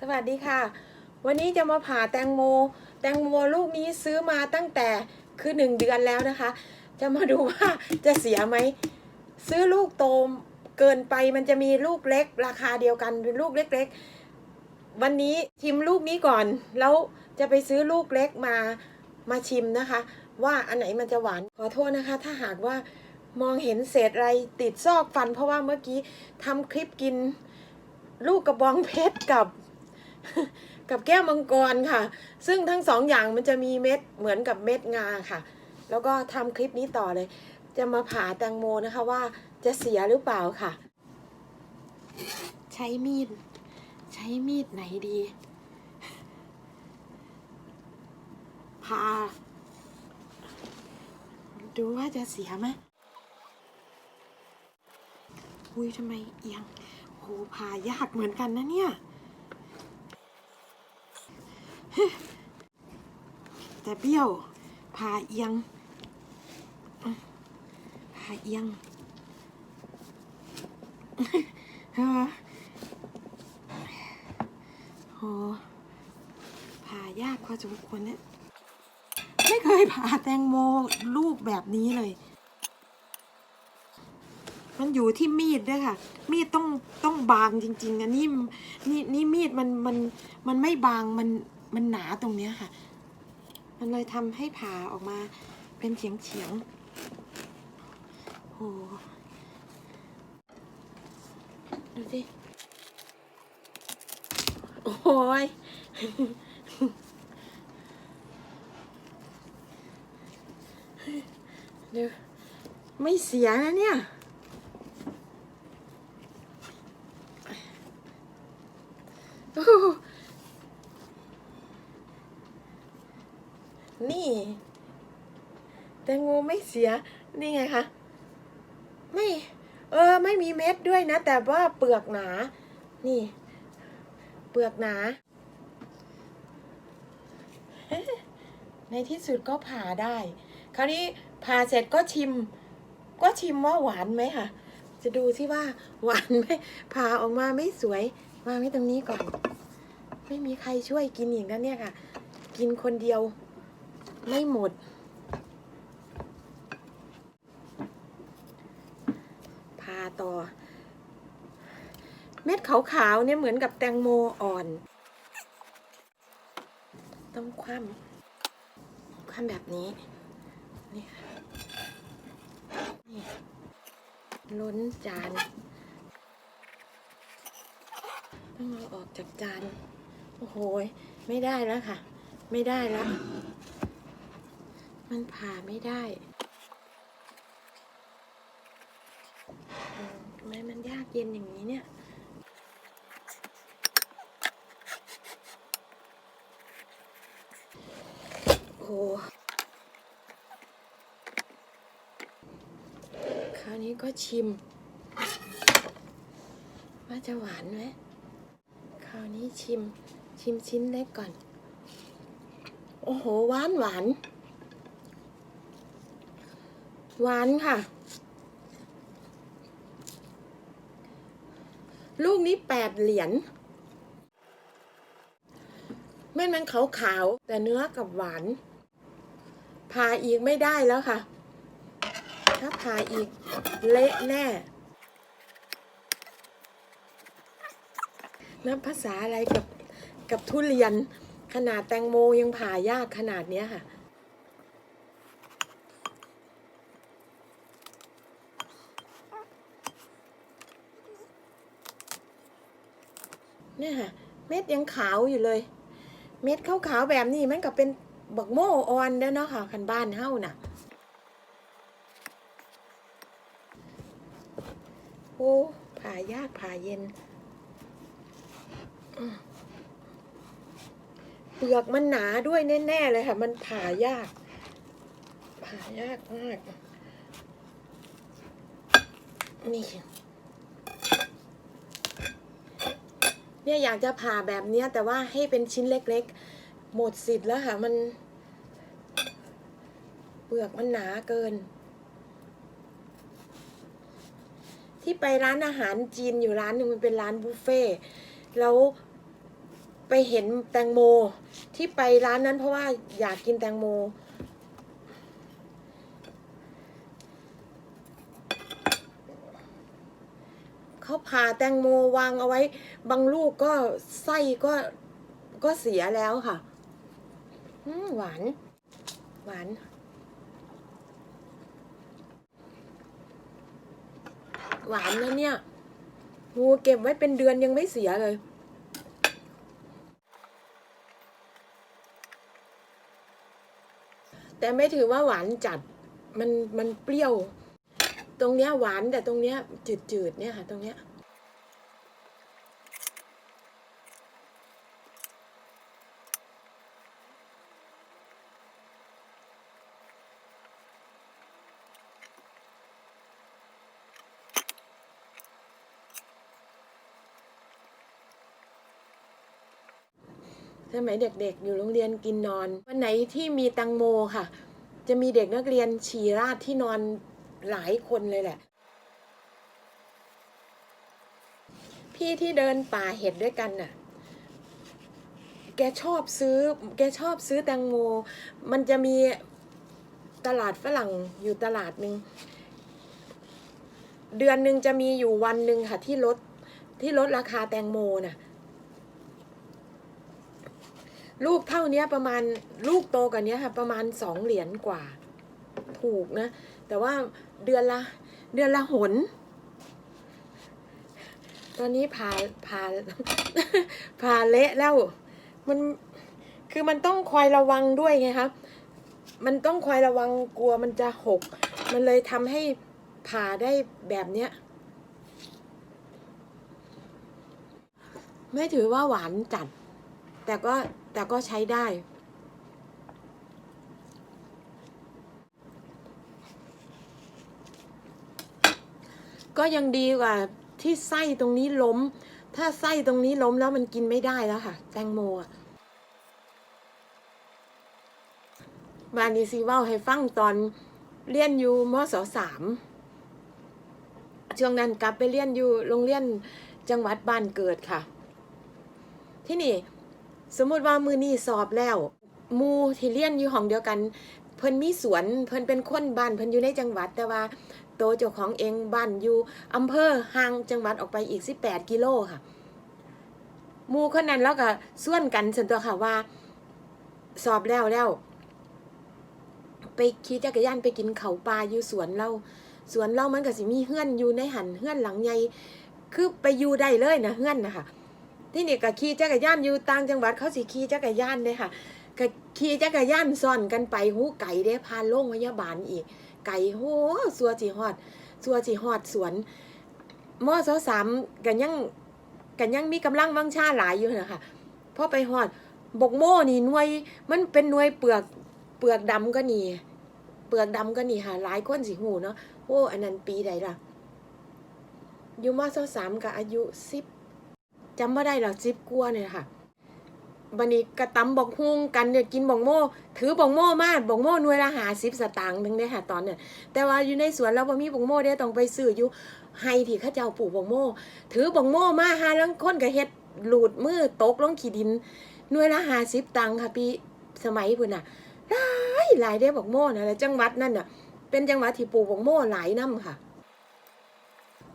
สวัสดีค่ะ วันนี้จะมาผ่าแตงโม แตงโมลูกนี้ซื้อมาตั้งแต่คือหนึ่งเดือนแล้วนะคะ จะมาดูว่าจะเสียไหม ซื้อลูกโตมเกินไปมันจะมีลูกเล็ก ราคาเดียวกันเป็นลูกเล็ก ๆ วันนี้ชิมลูกนี้ก่อน แล้วจะไปซื้อลูกเล็กมามาชิมนะคะ ว่าอันไหนมันจะหวานขอโทษนะคะ ถ้าหากว่ามองเห็นเศษอะไรติดซอกฟัน เพราะว่าเมื่อกี้ทำคลิปกินลูกกระบองเพชรกับ กับแก้วมังกรค่ะ ซึ่งทั้งสองอย่างมันจะมีเม็ดเหมือนกับเม็ดงาค่ะ แล้วก็ทำคลิปนี้ต่อเลย จะมาผ่าแตงโมนะคะว่าจะเสียหรือเปล่าค่ะ ใช้มีด ใช้มีดไหนดีผ่าดูว่าจะเสียไหมอุ้ยทำไมเอียงโหผ่ายากเหมือนกันนะเนี่ย แต่เบี้ยวผ่าเอียงอะผ่าเอียงเออโหผ่ายากพอสมควรเนี่ย ไม่เคยผ่าแตงโมลูกแบบนี้เลย มันอยู่ที่มีดด้วยค่ะ มีดต้องต้องบางจริง ๆอันนี้นี่นี่มีดมันมันมันไม่บางมัน มันหนาตรงเนี้ยค่ะ มันเลยทำให้ผ่าออกมาเป็นเฉียงเฉียงๆโหดูสิ โอ้ยเดี๋ยวไม่เสียนะเนี่ย โอ้โหนี่ แต งโมไม่เสีย นี่ไงคะ ไม่ เออ ไม่มีเม็ดด้วยนะ แต่ว่าเปลือกหนา นี่ เปลือกหนา ในที่สุดก็ผ่าได้ คราวนี้ผ่าเสร็จก็ชิม ก็ชิมว่าหวานไหมค่ะ จะดูที่ว่าหวานไหมผ่าออกมาไม่สวย วางไว้ตรงนี้ก่อน ไม่มีใครช่วยกินอีกแล้วเนี่ยค่ะ กินคนเดียวไม่หมด ผ่า ต่อ เม็ดขาวๆเนี่ยเหมือนกับแตงโมอ่อน ต้องคว่ำคว่ำแบบนี้ นี่ค่ะนี่ล้นจาน ต้องเอาออกจากจาน โอ้โห ไม่ได้แล้วค่ะ ไม่ได้แล้ว มันผ่าไม่ได้อืม ทำไมมันยากเย็นอย่างนี้เนี่ยโอ้โหคราวนี้ก็ชิม ว่าจะหวานไหมคราวนี้ชิมชิมชิ้นเล็กก่อน โอ้โหหวานหวานหวานค่ะ ลูกนี้แปดเหรียญเม็ดมันขาวๆแต่เนื้อกับหวานผ่าอีกไม่ได้แล้วค่ะ ถ้าผ่าอีกเละแน่นับภาษาอะไรกับกับทุเรียนขนาดแตงโมยังผ่ายากขนาดเนี้ยค่ะ เนี่ยค่ะ เม็ดยังขาวอยู่เลย เม็ดขาวๆแบบนี้มันก็เป็นบักโม่ออนเด้อเนาะค่ะคันบ้านเฮ้าน่ะ โอ้ผ่ายากผ่าเย็น เปลือกมันหนาด้วยแน่ๆเลยค่ะ มันผ่ายาก ผ่ายากมาก นี่ เนี่ยอยากจะผ่าแบบเนี้ยแต่ว่าให้เป็นชิ้นเล็กๆ หมดสิทธิ์แล้วค่ะมัน เปลือกมันหนาเกิน ที่ไปร้านอาหารจีนอยู่ร้านหนึ่งมันเป็นร้านบุฟเฟ่แล้วไปเห็นแตงโมที่ไปร้านนั้นเพราะว่าอยากกินแตงโม เขาผ่าแตงโมวางเอาไว้ บางลูกก็ไส้ก็ก็เสียแล้วค่ะอืมหวาน หวาน หวานนะเนี่ยงูเก็บไว้เป็นเดือนยังไม่เสียเลยแต่ไม่ถือว่าหวานจัด มันมันเปรี้ยว รงเนี้ยหวานแต่ตรงเนี้ยจืดๆเนี่ยค่ะตรงเนี้ยสมัยเด็กๆ อยู่โรงเรียนกินนอน วันไหนที่มีตังโมค่ะ จะมีเด็กนักเรียนฉี่ราดที่นอน หลายคนเลยแหละ พี่ที่เดินป่าเห็ดด้วยกันน่ะ แกชอบซื้อ แกชอบซื้อแตงโม มันจะมีตลาดฝรั่งอยู่ตลาดหนึ่ง เดือนหนึ่งจะมีอยู่วันหนึ่งค่ะ ที่ลดที่ลดราคาแตงโมน่ะลูกเท่านี้ประมาณลูกโตกว่านี้ค่ะ ประมาณสองเหรียญกว่า ถูกนะ แต่ว่า เดือนละ เดือนละหน ตอนนี้ผ่าผ่าผ่าเละแล้ว มันคือมันต้องคอยระวังด้วยไงครับมันต้องคอยระวังกลัวมันจะหก มันเลยทำให้ผ่าได้แบบเนี้ยไม่ถือว่าหวานจัด แต่ก็แต่ก็ใช้ได้ ก็ยังดีกว่าที่ไส้ตรงนี้ล้ม ถ้าไส้ตรงนี้ล้มแล้วมันกินไม่ได้แล้วค่ะ แตงโมอะบานีซีว่าให้ฟังตอนเรียนอยู่มศสามช่วงนั้นกลับไปเรียนอยู่โรงเรียนจังหวัดบ้านเกิดค่ะ ที่นี่ สมมติว่ามือนี่สอบแล้วมูที่เรียนอยู่ห้องเดียวกัน เพิ่นมีสวน เพิ่นเป็นคนบ้านเพิ่นอยู่ในจังหวัดแต่ว่า โตเจ้าของเองบ้านอยู่อำเภอห่างจังหวัดออกไปอีก 18 กิโลค่ะมูคนนั้นแล้วก็ส่วนกันส่วนตัวค่ะว่า สอบแล้วแล้ว ไปขี่จักรยานไปกินเขาปลาอยู่สวนเราสวนเรามันก็สิมีเฮือนอยู่ในหันเฮือนหลังใหญ่คือไปอยู่ได้เลยนะเฮือนนะคะที่นี่ก็ขี่จักรยานอยู่ต่างจังหวัดเขาสิขี่จักรยานเลยค่ะก็ขี่จักรยานซ่อนกันไปหูไก่เด้พาโรงพยาบาลอีก ไก่โหสัวจีฮอดสัวจีฮอดสวนมอสสามกันยังกันยังมีกำลังวังชาหลายอยู่นะคะพอไปฮอดบกโม่นี่หน่วย มันเป็นหน่วยเปลือกเปลือกดำก็นี่เปลือกดำก็นี่ค่ะหลายคนสิหูเนาะโอ้อันนั้นปีใดล่ะอยู่มอสสามกับอายุสิบจำไม่ได้หรอกจิบกลัวเนี่ยค่ะ บันนี้กระตำบอกฮุงกันเนี่ยกินบอกโม่ ถือบอกโม่มาบอกโม่หน่วยละหาสิบสตางค์นึงได้ค่ะตอนเนี่ยแต่ว่าอยู่ในสวนเราบ่มีบอกโม่ได้ต้องไปซื้ออยู่ไฮที่ข้าเจ้าปลูกบอกโม่ ถือบอกโม่มาหาแล้วคนก็เฮ็ดหลุดมือตกลงขี้ดินหน่วยละหาสิบตังค์ค่ะพี่สมัยพุ่นน่ะหลายหลายได้บอกโม่นะแล้วจังหวัดนั่นน่ะ เป็นจังหวัดที่ปลูกบอกโม่หลายน้ำค่ะ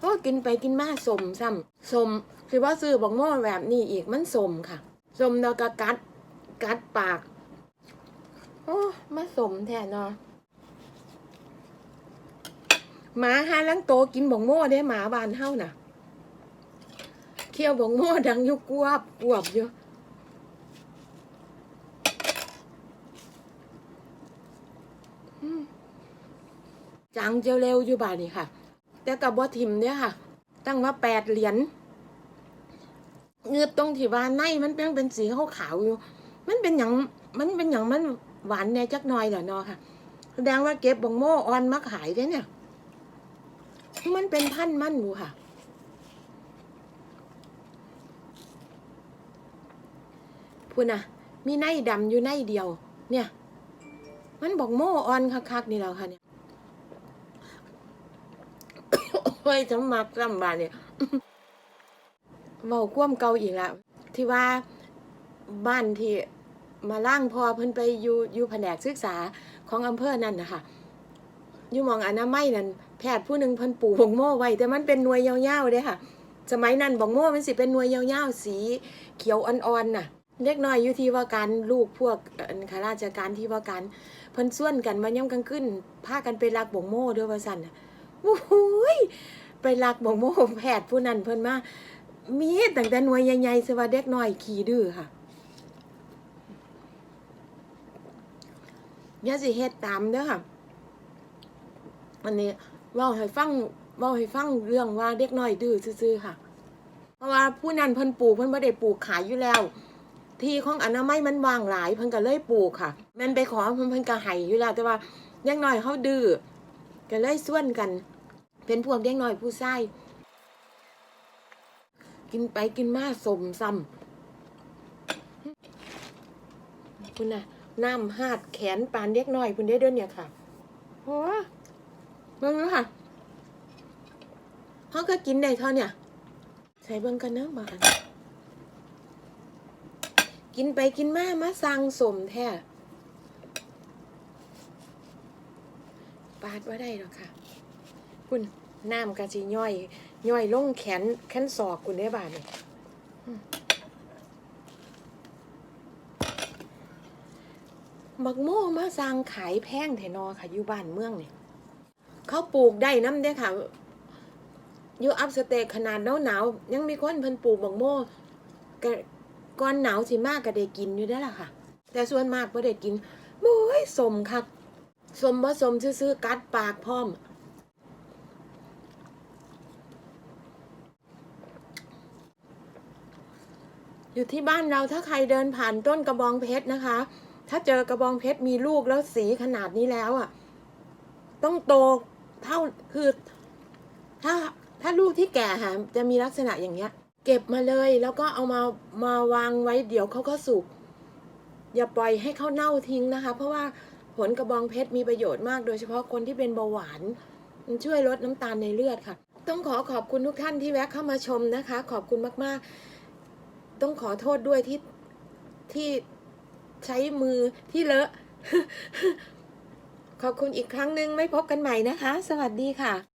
ก็กินไปกินมาสมซ้ำสมคือว่าซื้อบอกโม่แบบนี้อีกมันสมค่ะ สมแล้วก็กัด กัดปาก โอ้มาสมแทนเนาะหมาหาลังโตกินบอกโม่ได้หมาบานเฮาน่ะ เคี่ยวบอกโม่ดังอยุกวบกวบอยู่อืมจังเจียวเร็วอยู่บ้านนี่ค่ะ แต่กับบ่ทิมเนี่ยค่ะ ตั้งว่าแปดเหรียญ เงือตรงที่ว่าในมันเป็นเป็นสีขาวๆอยู่ มันเป็นอย่างมันเป็นอย่างมันหวานแน่จักหน่อยเหรอเนาะค่ะแสดงว่าเก็บบงโม่ออนมาขายได้เนี่ย มันเป็นพันมันอยู่ค่ะพูดนะมีในดำอยู่ในเดียว เนี่ย มันบอกโม่ออนคักๆนี่แล้วค่ะเนี่ยเฮ้ยจำมักจำบานเนี่ย เว้าคว่ำเก่าอีกล้วที่ว่าบ้านที่มาล่างพอเพิ่นไปอยู่อยู่แผนกศึกษาของอำเภอนั่นนะคะอยู่มองอนามัยนั่นแพทย์ผู้หนึ่งเพิ่นปลูกบงโม่ไว้แต่มันเป็นหน่วยยาวๆเด้ค่ะ สมัยนั้นบงโม่มันสิเป็นหน่วยยาวๆสีเขียวอ่อนๆน่ะเด็กน้อยอยู่ที่ว่าการลูกพวกข้าราชการที่ว่าการเพิ่นส่วนกันมาย่ำกลางคืนพากันไปลักบงโม่ด้วยว่าซั่นน่ะโอ้โหยไปลักบงโม่แพทย์ผู้นั้นเพิ่นมา มีตั้งแต่หน่วยใหญ่ๆสว่าเด็กน้อยขี้ดื้อค่ะอย่าสิเฮ็ดตามเด้อค่ะ อันนี้เว้าให้ฟังเว้าให้ฟังเรื่องว่าเด็กน้อยดื้อซื่อๆค่ะ เพราะว่าผู้นั้นเพิ่นปลูกเพิ่นบ่ได้ปลูกขายอยู่แล้ว ที่ของอนามัยมันวางหลายเพิ่นก็เลยปลูกค่ะ มันไปขอเพิ่นเพิ่นก็ให้อยู่แล้ว แต่ว่าเด็กน้อยเขาดื้อก็เลยส่วนกัน เป็นพวกเด็กน้อยผู้ชาย กินไปกินมาสมซ้ำคุณน่ะน้ำหาดแขนปานเด็กน้อยคุณได้เดินเนี่ยค่ะโอ้เบิ่งแล้ค่ะเขาก็กินได้เท่าเนี่ย ใส่เบิ่งกันเนอะบานกินไปกินมามาสั่งสมแท้ปาดว่าได้หรอกค่ะ คุณน้ำกะจิย่อย ย่อยลงแขนแขนศอกคุณได้บานี่บักโม่มาสั่งขายแพงแถนอค่ะอยู่บ้านเมืองเนี่ยเขาปลูกได้น้ำเด้ค่ะอยู่อัพสเตทขนาดหนาวหนาวๆยังมีคนเพิ่นปลูกบักโม่ก,ก่อนหนาวสิมากก็ได้กินอยู่ได้ล่ะค่ะ แต่ส่วนมากบ่ได้กินโอ้ยสมคักสมบ่สมซื่อๆกัดปากพร้อม อยู่ที่บ้านเราถ้าใครเดินผ่านต้นกระบองเพชรนะคะ ถ้าเจอกระบองเพชรมีลูกแล้วสีขนาดนี้แล้วอะ ต้องโตเท่าคือ ถ้าถ้าลูกที่แก่ค่ะจะมีลักษณะอย่างเงี้ย เก็บมาเลยแล้วก็เอามามาวางไว้เดี๋ยวเขาก็สุกอย่าปล่อยให้เขาเน่าทิ้งนะคะ เพราะว่าผลกระบองเพชรมีประโยชน์มาก โดยเฉพาะคนที่เป็นเบาหวานมันช่วยลดน้ำตาลในเลือดค่ะ ต้องขอขอบคุณทุกท่านที่แวะเข้ามาชมนะคะ ขอบคุณมากๆ ต้องขอโทษด้วยที่ที่ใช้มือที่เลอะ ขอบคุณอีกครั้งหนึ่งไม่พบกันใหม่นะคะ สวัสดีค่ะ